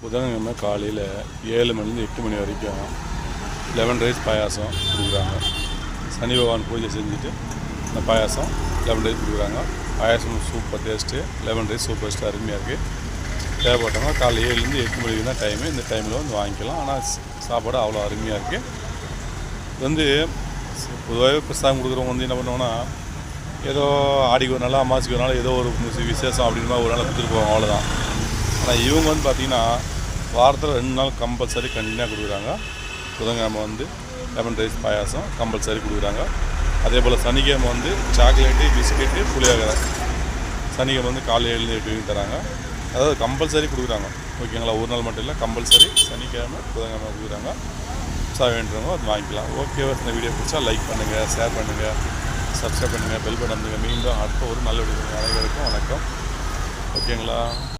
புதன்கிழமை காலையில் ஏழு மணிலேருந்து எட்டு மணி வரைக்கும் லெமன் ரைஸ் பாயாசம் கொடுக்குறாங்க. சனி பகவான் பூஜை செஞ்சுட்டு அந்த பாயாசம் லெமன் ரைஸ் கொடுக்குறாங்க பாயாசம் super taste lemon rice super taste அருமையாக இருக்குது தேவைப்பட்டவங்க காலை ஏழுலேருந்து எட்டு மணிக்கு தான் டைமு இந்த டைமில் வந்து வாங்கிக்கலாம். ஆனால் சாப்பாடு அவ்வளோ அருமையாக இருக்குது இது வந்து பொதுவாகவே பிரசாதம் கொடுக்குறவங்க வந்து என்ன பண்ணுவோன்னா ஏதோ ஆடிக்கு ஒரு நாள் அமாவாசைக்கு ஒரு நாள் ஏதோ ஒரு விசேஷம் அப்படின்னு ஒரு நாள் கொடுத்துட்டு போவாங்க. அவ்வளோதான் ஆனால் இவங்க வந்து பார்த்திங்கன்னா வாரத்தில் ரெண்டு நாள் கம்பல்சரி கண்டினியூவாக கொடுக்குறாங்க. புதன்கிழமை வந்து லெமன் ரைஸ் பாயாசம் கம்பல்சரி கொடுக்குறாங்க. அதே போல் சனிக்கிழமை வந்து சாக்லேட்டு பிஸ்கெட்டு புளியோகரை சனிக்கிழமை வந்து காலையில் எழுந்து எட்டு தராங்க. அதாவது கம்பல்சரி கொடுக்குறாங்க. ஓகேங்களா ஒரு நாள் மட்டும் இல்லை கம்பல்சரி சனிக்கிழமை புதன்கிழமை கொடுக்குறாங்க. சார் வேண்டுறவங்க அது வாங்கிக்கலாம். ஓகே இந்த வீடியோ பிடிச்சா லைக் பண்ணுங்கள் ஷேர் பண்ணுங்கள் சப்ஸ்கிரைப் பண்ணுங்கள் பெல் பட்டன் மீண்டும் அடுத்த ஒரு நல்ல வீடியோ அனைவருக்கும் வணக்கம். ஓகேங்களா